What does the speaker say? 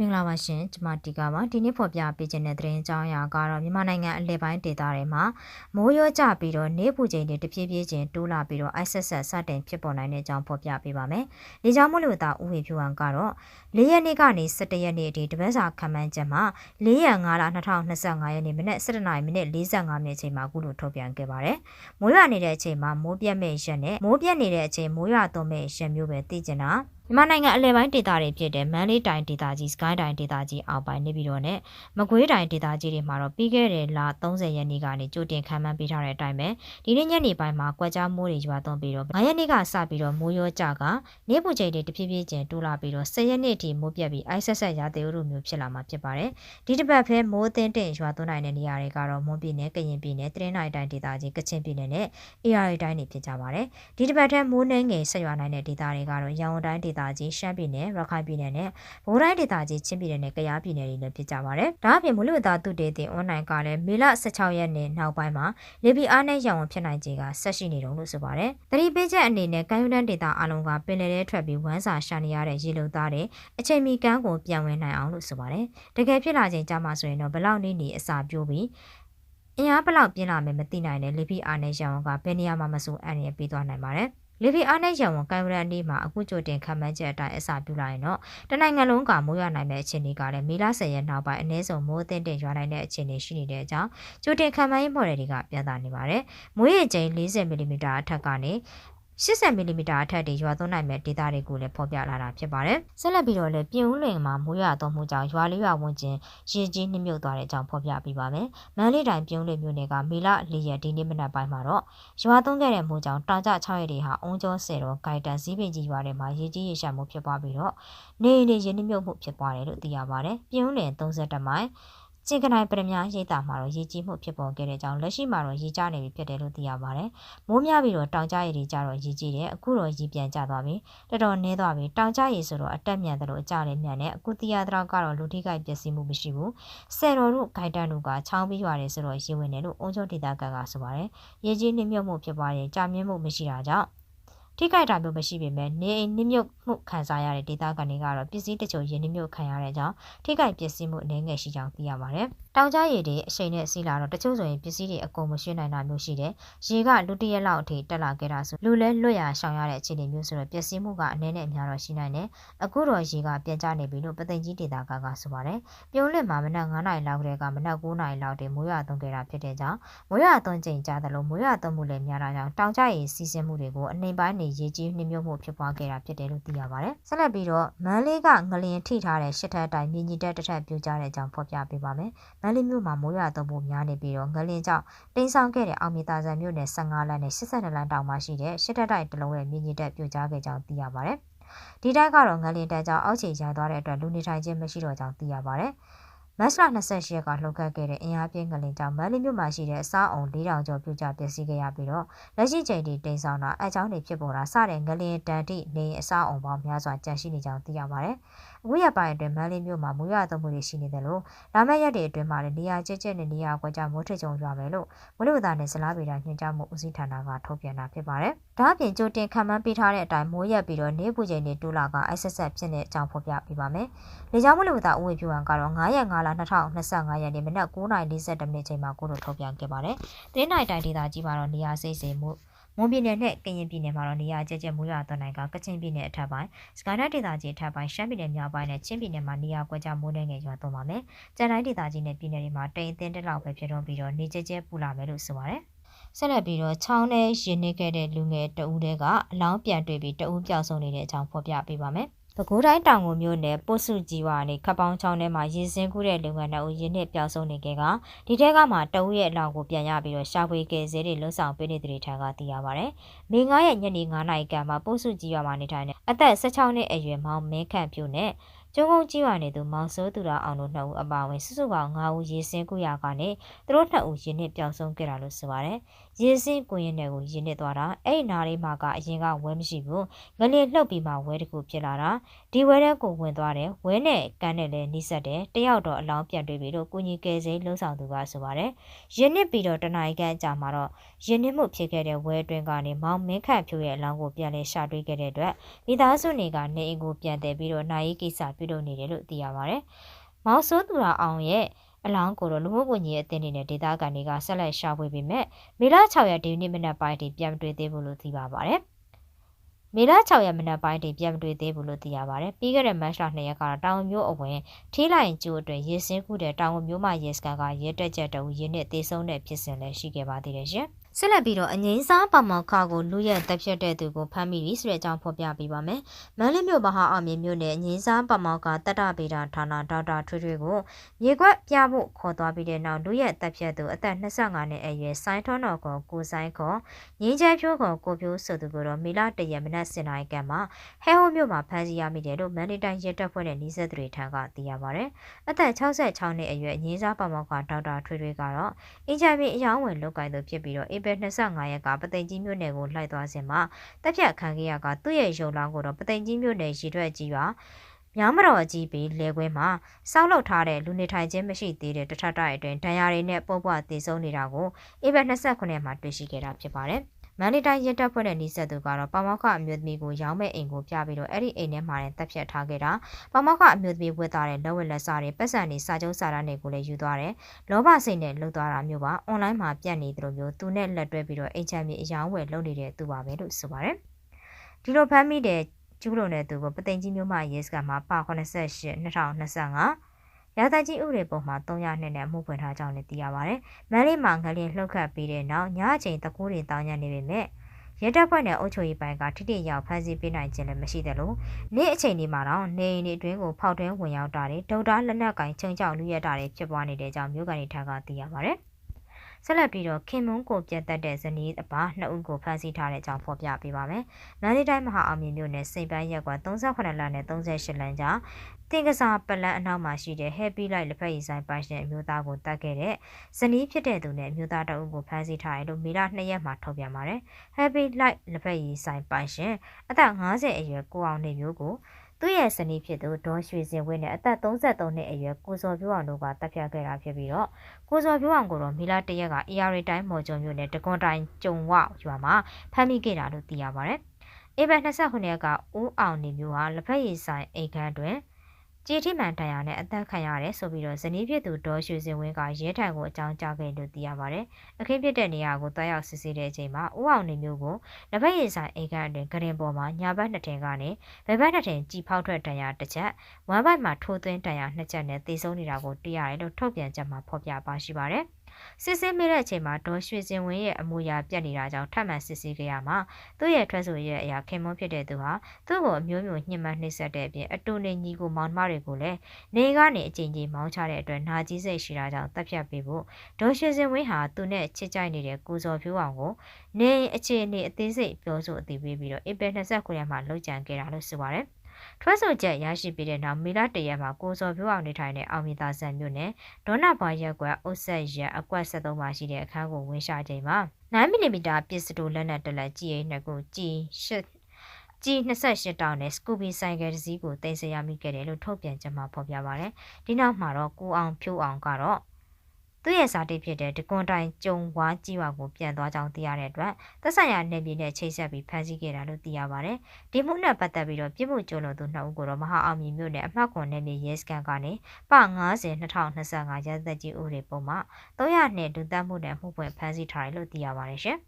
မင်္ဂလာပါရှင်ကျမတီကာပါဒီနေ့ဖော်ပြပေးခြင်းတဲ့သတင်းအကြောင်းအရာကတော့မြန်မာနိုင်ငံအလဲပိုင်းဒေသတွေမှာမိုးရွာကျပြီးတော့နေပူချိန်တွေတဖြည်းဖြည်းချင်းတိုးလာပြီးတော့အိုက်ဆက်ဆက်စတင်ဖြစ်ပေါ်နိုင်တဲ့အကြောင်းဖော်ပြပေးပါမယ်။လေကြောင်းမလို့တာဥဝေဖြူဟန်ကတော့၄ရက်နေ့ကနေ17ရက်နေ့အထိတပတ်စာခံမှန်းချက်မှာ၄ရက်5လ2025ရက်နေ့မနေ့17နာရီမိနစ်45မိနစ်အချိန်မှာအခုလိုထုတ်ပြန်ခဲ့ပါတယ်။မိုးရွာနေတဲ့အချိန်မှာမိုးပြတ်မဲ့ရက်နဲ့မိုးပြတ်နေတဲ့အချိန်မိုးရွာသွန်းမဲ့ရက်မျိုးပဲသိကျင်တာ မြန်မာနိုင်ငံအလဲပိုင်းဒေသတွေဖြစ်တဲ့မန္တလေးတိုင်းဒေသကြီးစကိုင်းတိုင်းဒေသကြီးအောက်ပိုင်းနေပြီးတော့နဲ့မကွေးတိုင်းဒေသကြီးတွေမှာတော့ပြီးခဲ့တဲ့လ30ရက်နေ့ကနေကြိုတင်ခံမှန်းပေးထားတဲ့အတိုင်းပဲဒီနေ့ညနေပိုင်းမှာကွက်ကြားမိုးတွေရွာသွန်းပြီးတော့9ရက်နေ့ကစပြီးတော့မိုးရောကြကနေပူချိန်တွေတဖြည်းဖြည်းချင်းတိုးလာပြီးတော့10ရက်နေ့အထိမိုးပြတ်ပြီးအိုက်ဆက်ဆက်ရာသီဥတုမျိုးဖြစ်လာမှာဖြစ်ပါတယ်ဒီတစ်ပတ်ဖဲမိုးသင်းတင်ရွာသွန်းနိုင်တဲ့နေရာတွေကတော့မွန်ပြည်နယ်ကရင်ပြည်နယ်တရင်နိုင်တိုင်းဒေသကြီးကချင်ပြည်နယ်နဲ့ AR တိုင်းတွေဖြစ်ကြပါတယ်ဒီတစ်ပတ်ထဲမိုးနှင်းငယ်ဆက်ရွာနိုင်တဲ့ဒေသတွေကတော့ရန်ကုန်တိုင်းဒေသကြီးရှမ်းပြည်နယ်ရခိုင်ပြည်နယ်နဲ့ဗိုလ်တိုင်းဒေသကြီးချင်းပြည်နယ်နဲ့ကယားပြည်နယ်တွေလည်းဖြစ်ကြပါတယ်။ဒါအပြင်မလူဝတာသူတေတင်အွန်လိုင်းကလည်းမေလ16ရက်နေ့နောက်ပိုင်းမှာလေပီအားနဲ့ရောင်ဖြစ်နိုင်ခြေကဆက်ရှိနေတုံးလို့ဆိုပါတယ်။တတိပေးချက်အနေနဲ့ကမ်းယူတန်းဒေသအလုံးကပင်လယ်ထဲထွက်ပြီးဝမ်းစာရှာနေရတဲ့ရေလုံသားတွေအချိန်မီကမ်းကိုပြန်ဝင်နိုင်အောင်လို့ဆိုပါတယ်။တကယ်ဖြစ်လာချိန်ကြာမှဆိုရင်တော့ဘလောက်နေနေအစာပြိုးပြီးအင်အားဘလောက်ပြင်းလာမယ်မသိနိုင်တဲ့လေပီအားနဲ့ရောင်ကဘယ်နေရာမှာမဆိုအန်ရပြီးသွားနိုင်ပါတယ်။ လေဗီအားနဲ့ရံဝန်ကံရန်ဒီမှာအခုကြိုတင်ခံမှန်းချက်အတိုင်းအစပြုလိုက်ရင်တော့တနိုင်ငံလုံးကမိုးရွာနိုင်တဲ့အခြေအနေကလည်းမေလ10ရက်နောက်ပိုင်းအနည်းဆုံးမိုးအသင့်တင်ရွာနိုင်တဲ့အခြေအနေရှိနေတဲ့အကြောင်းကြိုတင်ခံမှန်းရေးမော်ဒယ်တွေကပြသနေပါတယ်။မိုးရေချိန်40မီလီမီတာအထက်ကနေ 80မီလီမီတာအထက်တွေရွာသွန်းနိုင်မဲ့ဒေသတွေကိုလည်းဖော်ပြလာတာဖြစ်ပါတယ်။ဆက်လက်ပြီးတော့လည်းပြင်ဦးလွင်မှာမိုးရွာသွန်းမှုကြောင့်ရွာလေးရွာဝန်းကျင်ရေကြီးနှိမ့်မြုပ်သွားတဲ့အကြောင်းဖော်ပြပေးပါမယ်။မန္တလေးတိုင်းပြင်ဦးလွင်မြို့နယ်ကမေလ၄ရက်ဒီနေ့မနက်ပိုင်းမှာတော့ရွာသွန်းခဲ့တဲ့မိုးကြောင့်တောင်ကျ6ရက်တွေဟာအုံကျော်ဆယ်တော်ဂိုက်တန်စည်းပင်ကြီးရွာထဲမှာရေကြီးရေရှမ်းမှုဖြစ်ပွားပြီးတော့နေအိမ်တွေရေနှိမ့်မြုပ်မှုဖြစ်ပွားတယ်လို့သိရပါတယ်။ပြင်ဦးလွင်32မိုင် ကျင်ကနိုင်ပရမညာရိတ်တာမှာတော့ရေကြီးမှုဖြစ်ပေါ်ခဲ့တဲ့အကြောင်းလက်ရှိမှာတော့ရေကျနေပြီဖြစ်တယ်လို့သိရပါတယ်။မိုးများပြီးတော့တောင်ကျရေတွေကျတော့ရေကြီးတယ်အခုတော့ရေပြန်ကျသွားပြီ။တော်တော်နည်းသွားပြီ။တောင်ကျရေဆိုတော့အတက်မြန်တယ်လို့အကျလည်းမြန်တယ်။အခုသိရတော့ကတော့လူထိခိုက်ပျက်စီးမှုမရှိဘူး။ဆယ်တော်တို့ဂိုက်တန်တို့ကချောင်းပြီးရွာတယ်ဆိုတော့ရေဝင်တယ်လို့အုံချုပ်ဒေတာကကဆိုပါတယ်။ရေကြီးနှိမ့်မြုပ်မှုဖြစ်ပွားရင်ကြာမြင့်မှုမရှိတာကြောင့် ထိခိုက်တာမျိုးမရှိပေမဲ့နေအိမ်နှိမ့်မြုပ်မှုခံစားရတဲ့ဒေသခံတွေကတော့ပစ္စည်းတချို့ရင်းနှိမ့်မြုပ်ခံရတဲ့ကြောင့်ထိခိုက်ပစ္စည်းမှုအနေငယ်ရှိကြောင်းသိရပါတယ်။တောင်ကြားရည်တွေအချိန်နဲ့စီးလာတော့တချို့ဆိုရင်ပစ္စည်းတွေအကုန်မရှင်းနိုင်တာမျိုးရှိတယ်။ရေကလူတရက်လောက်အထိတက်လာခဲ့တာဆိုလူလဲလွတ်ရရှောင်ရတဲ့အခြေအနေမျိုးဆိုတော့ပစ္စည်းမှုကအနည်းနဲ့အများတော့ရှိနိုင်တယ်။အခုတော့ရေကပြန်ကျနေပြီလို့ပသိမ်ကြီးဒေသကကဆိုပါတယ်။ပြုံးလစ်မှာမနက်9နာရီလောက်ကလေးကမနက်9နာရီလောက်တည်းမိုးရွာသွန်းခဲ့တာဖြစ်တဲ့ကြောင့်မိုးရွာသွန်းချိန်ကြားတယ်လို့မိုးရွာသွန်းမှုလည်းများတာကြောင့်တောင်ကြားရည်စီးဆင်းမှုတွေကိုအနှိမ်ပိုင်းနေရေကြီးနှိမ့်မြုပ်မှုဖြစ်ပွားခဲ့တာဖြစ်တယ်လို့သိရပါတယ်။ဆက်လက်ပြီးတော့မန်းလေးကငလျင်ထိထားတဲ့ရှစ်ထပ်တိုင်မြင်းကြီးတက်တစ်ထပ်ပြိုကျတဲ့အကြောင်းဖော်ပြပေးပါမယ်။မန်းလေးမြို့မှာမိုးရွာသွန်းမှုများနေပြီးတော့ငလျင်ကြောင့်တိမ်ဆောင်ခဲ့တဲ့အောင်မြေသာဆန်မြို့နယ်15လမ်းနဲ့82လမ်းတောင်မှာရှိတဲ့ရှစ်ထပ်တိုင်တစ်လုံးရဲ့မြင်းကြီးတက်ပြိုကျခဲ့ကြောင်းသိရပါတယ်။ဒီတိုက်ကတော့ငလျင်တက်ကြောင့်အောက်ခြေရိုက်သွားတဲ့အတွက်လူနေထိုင်ခြင်းမရှိတော့ကြောင်းသိရပါတယ်။ မတ်လ28ရက်ကလှုပ်ခတ်ခဲ့တဲ့အင်အားပြင်းငလင်ကြောင့်မန္တလေးမြို့မှာရှိတဲ့အစားအုံ4000ကျော်ပြိုကျပျက်စီးခဲ့ရပြီးတော့လက်ရှိချိန်ထိတိမ်ဆောင်တာအကြောင်းတွေဖြစ်ပေါ်တာစတဲ့ငလင်တန်တိနေအစားအုံပေါင်းများစွာကျန်ရှိနေကြောင်းသိရပါတယ်။ အခုရက်ပိုင်းအတွင်းမန္တလေးမြို့မှာမိုးရွာသွန်းမှုတွေရှိနေတယ်လို့လာမယ့်ရက်တွေအတွင်းမှာလည်းနေရာကျကျနဲ့နေရာကွက်ကြားမိုးထကြုံရွာမယ်လို့မလို့သားနဲ့ဇလားပေတာညွှန်ကြားမှုဦးစီးဌာနကထုတ်ပြန်တာဖြစ်ပါတယ်။ဒါ့အပြင်ကြိုတင်ခံမှန်းပေးထားတဲ့အတိုင်းမိုးရက်ပြီးတော့နေပူချိန်တွေတိုးလာကအိုက်ဆက်ဆက်ဖြစ်တဲ့အကြောင်းဖော်ပြပေးပါမယ်။လေကြောင်းမလို့သားဦးဝေဖြူဟန်ကတော့9ရက်9လ2025ရက်နေ့မနက်9:42မိနစ်ချိန်မှာကိုလိုထုတ်ပြန်ခဲ့ပါတယ်။တင်းနိုင်တိုင်းဒေသကြီးမှာတော့နေရာစိတ်စိမ်မှု မွန်ပြည်နယ်နဲ့ကရင်ပြည်နယ်မှာတော့နေရာကျကျမိုးရွာသွန်းနိုင်ကကချင်ပြည်နယ်အထက်ပိုင်းစကိုင်းတိုင်းဒေသကြီးအထက်ပိုင်းရှမ်းပြည်နယ်မြောက်ပိုင်းနဲ့ချင်းပြည်နယ်မှာနေရာကွက်ကြားမိုးနှင်းငယ်ရွာသွန်းပါမယ်။ကျန်တိုင်းဒေသကြီးနဲ့ပြည်နယ်တွေမှာတိမ်အသင်းတက်လောက်ပဲဖြစ်တော့ပြီးတော့နေကျကျပူလာမယ်လို့ဆိုပါတယ်။ဆက်လက်ပြီးတော့ချောင်းထဲရင်နေခဲ့တဲ့လူငယ်တဦးတည်းကအလောင်းပြန်တွေ့ပြီးတဦးပျောက်ဆုံးနေတဲ့အကြောင်းဖော်ပြပေးပါမယ်။ ပဲခူးတိုင်းတောင်ငူမြို့နယ်ပို့စုကြီးဝါနေခပောင်းချောင်းထဲမှာရေစင်းကူးတဲ့လုပ်ငန်းတော်ရင်းနှစ်ပျောက်ဆုံးနေခဲ့ကဒီထဲကမှတအုပ်ရဲ့အလောင်းကိုပြန်ရပြီးတော့ရှာဖွေကယ်ဆယ်တွေလှုပ်ဆောင်ပေးနေတဲ့တွေထံကသိရပါဗျ။မေ9ရက်ညနေ9နာရီကမှပို့စုကြီးဝါမှာနေထိုင်တဲ့အသက်16နှစ်အရွယ်မောင်မင်းခန့်ပြိုနဲ့ ကျုံကုန်းကြီးဝါနေသူမောင်စိုးသူရအောင်တို့နှစ်ဦးအပါအဝင်စုစုပေါင်း9ဦးရေစင်းကူရကနေသူတို့နှစ်ဦးရင်းနှစ်ပျောက်ဆုံးခဲ့တာလို့ဆိုပါတယ်။ရေစင်းကိုရင်တွေကိုရင်းနှစ်သွားတာအဲ့ဒီနားလေးမှာကအရင်ကဝဲမရှိဘူး။ငလျင်လှုပ်ပြီးမှဝဲတစ်ခုဖြစ်လာတာ ဒီဝဲတဲ့ကိုဝင်သွားတယ်ဝဲနဲ့ကန်းနဲ့လည်းနှိစက်တယ်တယောက်တော့အလောင်းပြန်တွေ့ပြီလို့ကုညီကယ်ဆယ်လှုံ့ဆော်သူကဆိုပါတယ်။ရင်းနှစ်ပြီးတော့တနအီကန်ကြာမှာတော့ရင်းနှစ်မှုဖြစ်ခဲ့တဲ့ဝဲတွင်ကနေမောင်မင်းခန့်ဖြိုးရဲ့အလောင်းကိုပြန်လဲရှာတွေ့ခဲ့တဲ့အတွက်မိသားစုတွေကနေအိမ်ကိုပြန်တယ်ပြီးတော့နိုင်ရေးကိစ္စပြုပြုလုပ်နေတယ်လို့သိရပါတယ်။မောင်စိုးသူရအောင်ရဲ့အလောင်းကိုတော့လူမှုဝန်ကြီးအသင်းတွေနဲ့ဒေသခံတွေကဆက်လက်ရှာဖွေပေမဲ့မေလ6ရက်ဒီနေ့မနက်ပိုင်းထိပြန်မတွေ့သေးဘူးလို့သိပါပါတယ်။ မေလ6ရက်မနက်ပိုင်းတွင်ပြန်မတွေ့သေးဘူးလို့သိရပါတယ်။ပြီးခဲ့တဲ့မတ်လ2ရက်ကတော့တောင်မျိုးအဝင်ထီးလိုက်ကျိုးအတွင်ရေစင်းခုတဲ့တောင်မျိုးမှရေစကန်ကရဲတက်ချက်တူရင်းနဲ့တေဆုံးတဲ့ဖြစ်စဉ်လည်းရှိခဲ့ပါသေးတယ်ရှင်။ ဆက်လက်ပြီးတော့အငိမ့်စားပမောက်ခကိုလူရက်တက်ဖြတ်တဲ့သူကိုဖမ်းမိပြီဆိုတဲ့အကြောင်းဖော်ပြပေးပါမယ်။မန္တလေးမြို့မဟာအောင်မြေမြို့နယ်အငိမ့်စားပမောက်ကတတဗေဒဌာနဒေါက်တာထွေထွေကိုမြေကွက်ပြဖို့ခေါ်သွားပြီးတဲ့နောက်လူရက်တက်ဖြတ်သူအသက်25နှစ်အရွယ်စိုင်းထွန်းတော်ကိုကိုဆိုင်ခေါ်ငင်းချဲဖြိုးကိုကိုဖြိုးဆိုသူကိုတော့မေလတရက်မနက်7:00နာရီကမှဟဲဟိုမြို့မှာဖမ်းဆီးရမိတယ်လို့မန္တလေးတိုင်းရဲတပ်ဖွဲ့နဲ့နှိစက်တွေထံကသိရပါဗျ။အသက်66နှစ်အရွယ်အငင်းစားပမောက်ကဒေါက်တာထွေထွေကတော့အင်ဂျင်မီအယောင်းဝင်လုပ်ကိုင်သူဖြစ်ပြီးတော့ဧပြီ25ရက်ကပသိမ်ကြီးမြို့နယ်ကိုလှိုက်သွားစဉ်မှာတက်ဖြတ်ခံခဲ့ရကသူ့ရဲ့ရုံလောင်းကိုတော့ပသိမ်ကြီးမြို့နယ်ရီထွက်ကြီးကမြောင်းမတော်ကြီးပြီးလဲခွဲမှာစောက်လုပ်ထားတဲ့လူနေထိုင်ခြင်းမရှိသေးတဲ့တထတိုက်အတွင်းဒဏ်ရာတွေနဲ့ပုတ်ပွားတည်ဆုံနေတာကိုဧပြီ29မှာတွေ့ရှိခဲ့တာဖြစ်ပါတယ်။ မန်နီတိုင်းရဲတပ်ဖွဲ့နဲ့နှိစက်သူကတော့ပမောက္ခအမျိုးသမီးကိုရောင်းမဲ့အိမ်ကိုပြပြီးတော့အဲ့ဒီအိမ်ထဲမှာတင်တပ်ဖြတ်ထားခဲ့တာပမောက္ခအမျိုးသမီးဝတ်သားတဲ့လက်ဝက်လက်စားတွေပတ်စံတွေစာချုပ်စာတမ်းတွေကိုလည်းယူသွားတယ်လောဘစိတ်နဲ့လှုပ်သွားတာမျိုးပါအွန်လိုင်းမှာပြတ်နေသလိုမျိုးသူနဲ့လက်တွဲပြီးတော့အိမ်ချမ်းမြေအယောင်းဝယ်လုပ်နေတဲ့သူပါပဲလို့ဆိုပါတယ်ဒီလိုဖမ်းမိတဲ့ကျူးလွန်တဲ့သူကိုပသိမ်ကြီးမျိုးမှရဲစခန်းမှာပါ88 2025 ရာဇကြီးဥပဒေပုံမှာ300နှစ်နဲ့အမှုဖွင့်ထားကြောင်းလည်းသိရပါဗျ။မန်လေးမှာငလျင်လှုပ်ခတ်ပြီးတဲ့နောက်ညအချိန်တကူးတွေတောင်းရနေပေမဲ့ရဲတပ်ဖွဲ့နဲ့အုပ်ချုပ်ရေးပိုင်းကထိတိရောက်ဖမ်းဆီးပေးနိုင်ခြင်းလည်းမရှိတယ်လို့နေ့အချိန်ဒီမှာတော့နေအိမ်တွေအတွင်းကိုဖောက်ထွင်းဝင်ရောက်တာတွေဒုံတာလက်နက်ကင်ချုံချောက်လူရက်တာတွေဖြစ်ပွားနေတဲ့ကြောင်းမြို့ကန်တွေထံကသိရပါဗျ။ ဆက်လက်ပြီးတော့ခင်မုန်းကိုပြတ်တက်တဲ့ဇနီးအပါနှစ်ဦးကိုဖမ်းဆီးထားတဲ့အကြောင်းဖော်ပြပေးပါမယ်။မန္တလေးတိုင်းမဟာအောင်မြင်မြို့နယ်စိန်ပန်းရပ်ကွာ38လမ်းနဲ့38လမ်းကြားတင်ကစားပလန်အနောက်မှာရှိတဲ့ Happy Light လက်ဖက်ရည်ဆိုင်ပိုင်ရှင်အမျိုးသားကိုတတ်ခဲ့တဲ့ဇနီးဖြစ်တဲ့သူနဲ့အမျိုးသားတအုပ်ကိုဖမ်းဆီးထားတယ်လို့မေလ2ရက်မှာထုတ်ပြန်ပါတယ်။ Happy Light လက်ဖက်ရည်ဆိုင်ပိုင်ရှင်အသက်50အရွယ်ကိုအောင်နေမျိုးကို သူ့ရဲ့ဇနီးဖြစ်သူဒေါ်ရွှေစင်ဝင်းနဲ့အသက်33နှစ်အရွယ်ကိုစော်ပြိုးအောင်တို့ကတပ်ဖြတ်ခဲ့တာဖြစ်ပြီးတော့ကိုစော်ပြိုးအောင်ကိုတော့မီလာတရက်က AR တိုင်းမော်ကျော်မြို့နယ်တကွန်တိုင်းကျုံဝရွာမှာဖမ်းမိခဲ့တာလို့သိရပါတယ်။ဧပြီ29ရက်ကဦးအောင်နေမျိုးဟာလက်ဖက်ရည်ဆိုင်အိမ်ခန်းတွင် ကြေထိမှန်တရားနဲ့အသက်ခံရတယ်ဆိုပြီးတော့ဇနီးဖြစ်သူဒေါ်ရွှေစင်ဝင်းကရဲထံကိုအကြောင်းကြားခဲ့လို့သိရပါတယ်။အခင်းဖြစ်တဲ့နေရာကိုတွားရောက်စစ်ဆေးတဲ့အချိန်မှာဦးအောင်နေမျိုးကိုလက်ဖက်ရည်ဆိုင်အိမ်ကအတွင်ဂရင်ပေါ်မှာညာဘက်နှစ်ထင်ကနေဘယ်ဘက်နှစ်ထင်ကြည်ဖောက်ထွက်တရားတစ်ချက်ဝမ်ဘိုက်မှာထိုးသွင်းတရားနှစ်ချက်နဲ့တေဆုံးနေတာကိုတွေ့ရတယ်လို့ထုတ်ပြန်ချက်မှာဖော်ပြပါရှိပါတယ်။ စစ်ဆေးမိတဲ့အချိန်မှာဒေါ်ရွှေစင်ဝင်းရဲ့အမူအရာပြတ်နေတာကြောင့်ထပ်မံစစ်ဆေးခဲ့ရမှာသူ့ရဲ့ထွက်ဆိုရဲ့အရာခင်မွန်းဖြစ်တဲ့သူဟာသူ့ကိုအမျိုးမျိုးညှဉ်းပန်းနှိပ်စက်တဲ့အပြင်အတူနေညီကိုမောင်နှမတွေကိုလည်းနေကနေအကြိမ်ကြိမ်မောင်းချတဲ့အတွက်နာကြီးစိတ်ရှိတာကြောင့်တပ်ဖြတ်ပေးဖို့ဒေါ်ရွှေစင်ဝင်းဟာသူနဲ့ချစ်ကြိုက်နေတဲ့ကိုစော်ဖြိုးအောင်ကိုနေအခြေအနေအသေးစိတ်ပြောဆိုအသိပေးပြီးတော့ဧပြီ29ရက်မှာလှုပ်ကြံခဲ့တာလို့ဆိုပါတယ် ထွက်ဆိုချက်ရရှိပြီးတဲ့နောက်မေလတရက်မှာကိုစော်ပြိုးအောင်နေထိုင်တဲ့အောင်မီသာဆန်မြို့နယ်ဒေါနာဘာရက်ကွက်အုတ်ဆက်ရက်အကွက်73မှာရှိတဲ့အခန်းကိုဝင်ရှာချိန်မှာ9မီပစ်စတိုလက်နက်တလက်ကြီးအိနှစ်ကိုကြီးရှစ်ကြီး28တောင်နဲ့စကူဘီဆိုင်ကယ်တစ်စီးကိုတင်ဆက်ရမိခဲ့တယ်လို့ထုတ်ပြန်ချက်မှာဖော်ပြပါရတယ်။ဒီနောက်မှာတော့ကိုအောင်ဖြိုးအောင်ကတော့ သူ့ရဲ့စာတိဖြစ်တဲ့ဒကွန်တိုင်ကျုံဝါကြီးဝါကိုပြန်သွားကြောင်းသိရတဲ့အတွက်သက်ဆိုင်ရာနယ်မြေနဲ့ချိတ်ဆက်ပြီးဖမ်းဆီးခဲ့တာလို့သိရပါတယ်။ဒီမှုနဲ့ပတ်သက်ပြီးတော့ပြည်မှုကျုံလို့သူနှစ်ဦးကိုတော့မဟာအောင်မြင်မြို့နယ်အမှတ်ကွန်နယ်မြေရဲစခန်းကနေပ90 2025ရက်သက်ကြီးဥပဒေပုံမှာ300နှစ်ဒုသတ်မှုနဲ့မှုပွင့်ဖမ်းဆီးထားတယ်လို့သိရပါတယ်ရှင်။